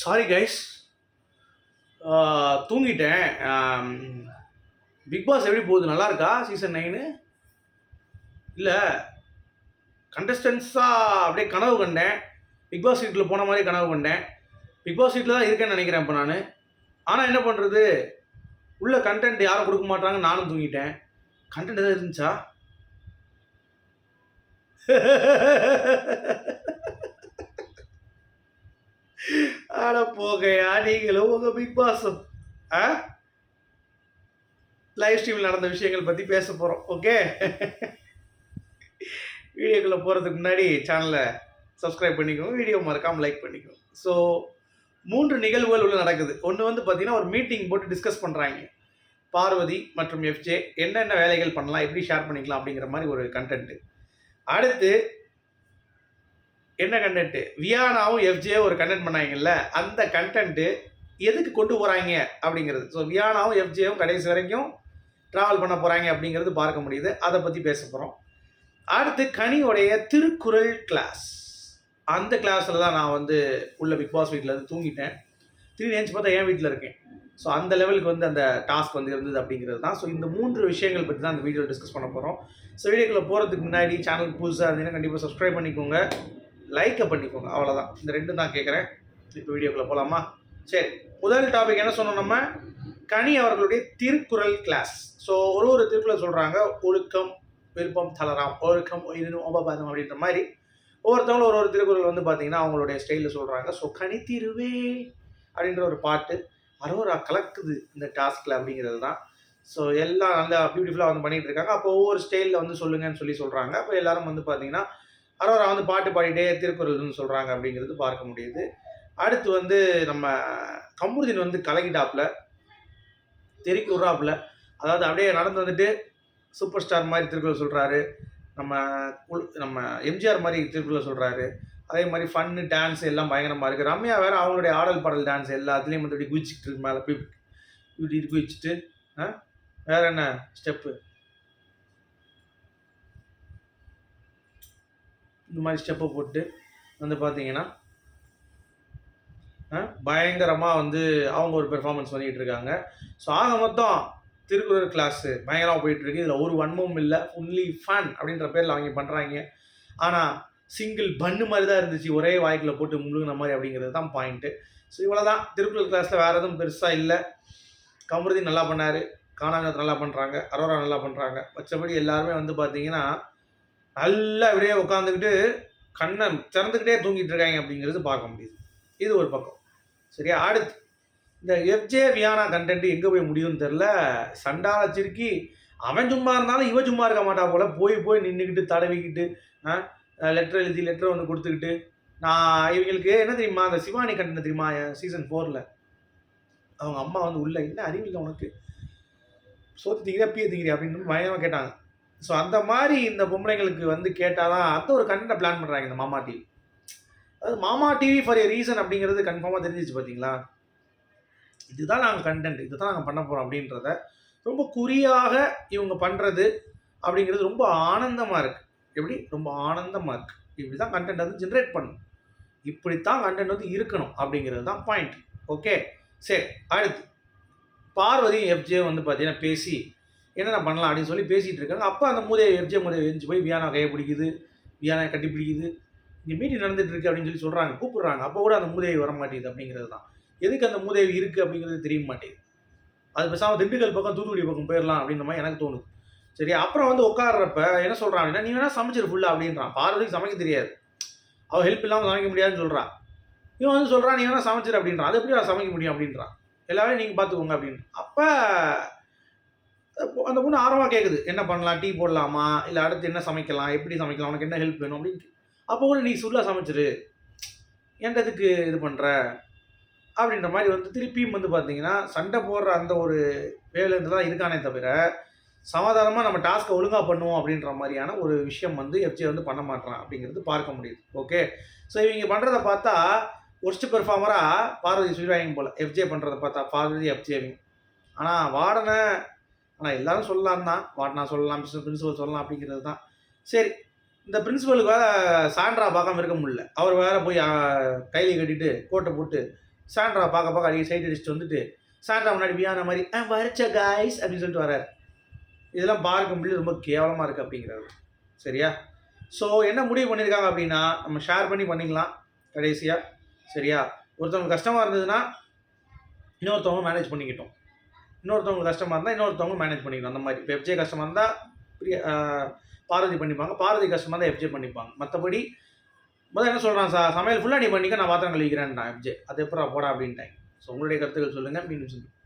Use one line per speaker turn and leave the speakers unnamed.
Sorry guys uh, தூங்கிட்டேன். Um, Bigg Boss எப்படி போகுது? நல்லா இருக்கா? சீசன் நைனு இல்லை. கண்டஸ்டன்ஸாக அப்படியே கனவு கண்டேன். பிக் பாஸ் வீட்டில் போன மாதிரி கனவு கண்டேன். பிக் பாஸ் வீட்டில் தான் இருக்கேன்னு நினைக்கிறேன் இப்போ நான். ஆனால் என்ன பண்ணுறது உள்ள கண்டென்ட் யாரும் கொடுக்க மாட்டாங்க நானும் தூங்கிட்டேன். கண்டென்ட் எதாவது இருந்துச்சா? நீங்களும் உங்க பிக் பாஸும் ஆ? லைவ் ஸ்ட்ரீமில் நடந்த விஷயங்கள் பற்றி பேச போகிறோம் ஓகே வீடியோக்குள்ளே போகிறதுக்கு முன்னாடி சேனலை சப்ஸ்கிரைப் பண்ணிக்கோங்க வீடியோ மறக்காமல் லைக் பண்ணிக்கோங்க. ஸோ மூன்று நிகழ்வுகள் உள்ள நடக்குது. ஒன்று வந்து பார்த்தீங்கன்னா ஒரு மீட்டிங் போட்டு டிஸ்கஸ் பண்ணுறாங்க பார்வதி மற்றும் எஃப்ஜே என்னென்ன வேலைகள் பண்ணலாம் எப்படி ஷேர் பண்ணிக்கலாம் அப்படிங்கிற மாதிரி ஒரு கண்டென்ட்டு அடுத்து என்ன கண்டென்ட்டு வியானாவும் எஃப்ஜே ஒரு கண்டென்ட் பண்ணாங்கல்ல அந்த கண்டென்ட்டு எதுக்கு கொண்டு போகிறாங்க அப்படிங்கிறது. ஸோ வியானாவும் எஃப்ஜேவும் கடைசி வரைக்கும் ட்ராவல் பண்ண போகிறாங்க அப்படிங்கிறது பார்க்க முடியுது. அதை பற்றி பேச போகிறோம் அடுத்து கனியோடைய திருக்குறள் கிளாஸ் அந்த கிளாஸில் தான் நான் வந்து உள்ள பிக் பாஸ் வீட்டில் இருந்து தூங்கிட்டேன். திரும்பி நினச்சி பார்த்தா என் வீட்டில் இருக்கேன். ஸோ அந்த லெவலுக்கு வந்து அந்த டாஸ்க் வந்து இருந்தது அப்படிங்கிறது தான். ஸோ இந்த மூன்று விஷயங்கள் பற்றி தான் அந்த வீடியோ டிஸ்கஸ் பண்ண போகிறோம் ஸோ வீடியோக்குள்ளே போகிறதுக்கு முன்னாடி சேனல் புதுசாக இருந்தீங்கன்னா கண்டிப்பாக சப்ஸ்கிரைப் பண்ணிக்கோங்க. லைக்கை பண்ணிக்கோங்க. அவ்வளோதான் இந்த ரெண்டும் தான் கேட்குறேன் இப்போ வீடியோக்குள்ளே போகலாமா சரி. முதல் டாபிக் என்ன சொன்னோம் நம்ம? கனி அவர்களுடைய திருக்குறள் கிளாஸ் ஸோ ஒரு ஒரு திருக்குறள் சொல்கிறாங்க ஒழுக்கம் விருப்பம் தளராம். ஒழுக்கம் உயிரினும் உபபாதம் அப்படின்ற மாதிரி ஒவ்வொருத்தவங்களும் ஒரு ஒரு திருக்குறள் வந்து பார்த்தீங்கன்னா அவங்களுடைய ஸ்டைலில் சொல்கிறாங்க ஸோ கனி திருவே அப்படின்ற ஒரு பாட்டு அரோரா கலக்குது இந்த டாஸ்கில் அப்படிங்கிறது தான். ஸோ எல்லாம் நல்லா பியூட்டிஃபுல்லாக வந்து பண்ணிகிட்டு இருக்காங்க. அப்போ ஒவ்வொரு ஸ்டைலில் வந்து சொல்லுங்கன்னு சொல்லி சொல்கிறாங்க அப்போ எல்லாரும் வந்து பார்த்தீங்கன்னா அரோரா வந்து பாட்டு பாடிட்டே திருக்குறள்னு சொல்கிறாங்க அப்படிங்கிறது பார்க்க முடியுது. அடுத்து வந்து நம்ம கமருதீன் வந்து கலகிட்டாப்பில் தெறிக்கி விட்றாப்புல அதாவது அப்படியே நடந்து வந்துட்டு சூப்பர் ஸ்டார் மாதிரி திருக்குறள் சொல்கிறாரு நம்ம குழு நம்ம எம்ஜிஆர் மாதிரி திருக்குறள் சொல்கிறாரு அதே மாதிரி ஃபன்னு டான்ஸ் எல்லாம் பயங்கரமாக இருக்குது ரம்யா வேறு அவங்களுடைய ஆடல் பாடல் டான்ஸ் எல்லாத்துலேயும் வந்து இப்படி குதிச்சுட்டு மேலே. போய் இப்படி குதிச்சுட்டு வேறு என்ன ஸ்டெப்பு இந்த மாதிரி ஸ்டெப்பை போட்டு வந்து பார்த்தீங்கன்னா பயங்கரமாக வந்து அவங்க ஒரு பெர்ஃபார்மன்ஸ் பண்ணிகிட்டு இருக்காங்க. ஸோ ஆக மொத்தம் திருக்குறள் கிளாஸு பயங்கரமாக போயிட்டுருக்கு இதில் ஒரு வன்மமும் இல்லை. ஒன்லி ஃபன் அப்படின்ற பேரில் அவங்க பண்ணுறாங்க ஆனால் சிங்கிள் பன்னு மாதிரி தான் இருந்துச்சு. ஒரே வாய்க்கில் போட்டு முழுகின மாதிரி அப்படிங்கிறது தான் பாயிண்ட்டு ஸோ இவ்வளோ தான் திருக்குறள் கிளாஸில் வேறு எதுவும் பெருசாக இல்லை. கமருதி நல்லா பண்ணார். காணாங்கத் நல்லா பண்ணுறாங்க அரோரா நல்லா பண்ணுறாங்க மற்றபடி எல்லாருமே வந்து பார்த்தீங்கன்னா நல்லா இப்படியே உட்காந்துக்கிட்டு கண்ணை திறந்துக்கிட்டே தூங்கிட்டு இருக்காங்க அப்படிங்கிறது பார்க்க முடியுது. இது ஒரு பக்கம். சரியா? அடுத்து இந்த எஃப்ஜே வியானா கண்டென்ட் எங்கே போய் முடியும்னு தெரில சண்டால சிறுக்கி அவன் சும்மா இருந்தாலும் இவன் சும்மா இருக்க மாட்டா போல. போய் போய் நின்றுக்கிட்டு தடவிக்கிட்டு லெட்டர் எழுதி லெட்டர் ஒன்று கொடுத்துக்கிட்டு. நான் இவங்களுக்கு என்ன தெரியுமா? அந்த சிவானி கண்டன தெரியுமா? சீசன் ஃபோரில் அவங்க அம்மா வந்து உள்ள என்ன அறிவில்லை உனக்கு? சோத்து திங்கிறியா பீய திங்கிறியா அப்படின்னு பயமாக கேட்டாங்க. ஸோ அந்த மாதிரி இந்த பொம்பளைங்களுக்கு வந்து கேட்டால் தான் அந்த ஒரு கண்டென்ட்டை பிளான் பண்ணுறாங்க இந்த மாமா டிவி அதாவது மாமா டிவி ஃபார் ஏ ரீசன் அப்படிங்கிறது கன்ஃபார்மாக தெரிஞ்சிச்சு பார்த்தீங்களா இதுதான் நாங்கள் கண்டென்ட் இதுதான் நாங்கள் பண்ண போகிறோம் அப்படின்றத ரொம்ப குறியாக இவங்க பண்ணுறது அப்படிங்கிறது ரொம்ப ஆனந்தமாக இருக்குது எப்படி? ரொம்ப ஆனந்தமாக இருக்குது இப்படி தான் கண்டென்ட் வந்து ஜென்ரேட் பண்ணும். இப்படித்தான் கண்டென்ட் வந்து இருக்கணும் அப்படிங்கிறது தான் பாயிண்ட் ஓகே சரி அடுத்து. பார்வதியும் எஃப்ஜே வந்து பார்த்தீங்கன்னா பேசி என்னென்ன பண்ணலாம் அப்படின்னு சொல்லி பேசிகிட்டு இருக்காங்க. அப்போ அந்த மூதையை எஃப்ஜே மூதையை எரிஞ்சு போய் வியானா கையை பிடிக்குது. வியானா கட்டி பிடிக்குது. இங்கே மீட்டிங் நடந்துட்டு இருக்கு அப்படின்னு சொல்லி சொல்கிறாங்க கூப்பிடுறாங்க. அப்போ கூட அந்த மூதேவி வர மாட்டேங்குது அப்படிங்கிறது தான். எதுக்கு அந்த மூதேவி இருக்குது அப்படிங்கிறது தெரிய மாட்டேங்குது. அது பேசாமல் திண்டுக்கல் பக்கம் தூத்துக்குடி பக்கம் போயிடலாம் அப்படின்ற மாதிரி எனக்கு தோணுது. சரி அப்புறம் வந்து உட்காடுறப்ப என்ன சொல்கிறான் அப்படின்னா நீ வேணால் சமைச்சிரு ஃபுல்லாக அப்படின்றான். பார்வதிக்கு சமைக்க தெரியாது. அவள் ஹெல்ப் இல்லாமல் சமைக்க முடியாதுன்னு சொல்கிறான் இவன் வந்து சொல்கிறான் நீ வேணால் சமைச்சிரு அப்படின்றான். அது எப்படி நான் சமைக்க முடியும்? அப்படின்றான். எல்லாமே நீங்கள் பார்த்துக்கோங்க அப்படின்னு. அப்போ அந்த பொண்ணு ஆர்வமாக கேட்குது என்ன பண்ணலாம்? டீ போடலாமா? இல்லை அடுத்து என்ன சமைக்கலாம்? எப்படி சமைக்கலாம்? உனக்கு என்ன ஹெல்ப் வேணும்? அப்படின்னு அப்போ கூட நீ சுல்லா சமைச்சிரு. என்கிட்ட எதுக்கு இது பண்ணுற அப்படின்ற மாதிரி வந்து திருப்பியும் வந்து பார்த்தீங்கன்னா சண்டை போடுற அந்த ஒரு வேலை தான் இருக்கானே தவிர சமாதானமாக நம்ம டாஸ்க்கை ஒழுங்காக பண்ணுவோம் அப்படின்ற மாதிரியான ஒரு விஷயம் வந்து எஃப்ஜே வந்து பண்ண மாட்டேறான் அப்படிங்கிறது பார்க்க முடியுது. ஓகே? ஸோ இவங்க பண்ணுறத பார்த்தா ஒர்ஸ்ட் பெர்ஃபார்மராக பார்வதி சொல்லிவாங்க போல். எஃப்ஜே பண்ணுறத பார்த்தா பார்வதி எஃப்ஜேவிங் ஆனால் வார்டனை ஆனால் எல்லாரும் சொல்லலாம் தான். வார்டனா சொல்லலாம் பிரின்சிபல் சொல்லலாம் அப்படிங்கிறது தான். சரி இந்த பிரின்சிபலுக்கு வேறு சாண்ட்ரா பார்க்காம இருக்க முடியல. அவர் வேறு போய் கைலி கட்டிட்டு கோட்டை போட்டு சாண்ட்ரா பார்க்க பார்க்க அடிக்க சைட் அடிச்சுட்டு வந்துட்டு சாண்ட்ரா முன்னாடி வியான மாதிரி ஆ வரைச்ச காய்ஸ் அப்படின்னு சொல்லிட்டு வரார் இதெல்லாம் பார்க்க முடியல ரொம்ப கேவலமாக இருக்குது அப்படிங்கிறாரு. சரியா? ஸோ என்ன முடிவு பண்ணியிருக்காங்க அப்படின்னா நம்ம ஷேர் பண்ணி பண்ணிக்கலாம் கடைசியாக சரியா? ஒருத்தவங்க கஷ்டமாக இருந்ததுன்னா இன்னொருத்தவங்க மேனேஜ் பண்ணிக்கிட்டோம். இன்னொருத்தவங்க கஷ்டமாக இருந்தால் இன்னொருத்தவங்க மேனேஜ் பண்ணிக்கணும். அந்த மாதிரி. இப்போ எஃப்ஜே கஷ்டமாக இருந்தால் பிரியா பாரதி பண்ணிப்பாங்க. பாரதி கஷ்டமாக இருந்தால் எஃப்ஜே பண்ணிப்பாங்க. மற்றபடி முதல்ல என்ன சொல்கிறான் சார் சமையல் ஃபுல்லாக நீ பண்ணிக்க நான் பாத்திரம் கழிக்கிறேன்டான் எஃப்ஜே அது எப்படா போடா அப்படின்ட்டாங்க. ஸோ உங்களுடைய கருத்துக்கள் சொல்லுங்கள் மீண்டும் சொல்லுங்கள்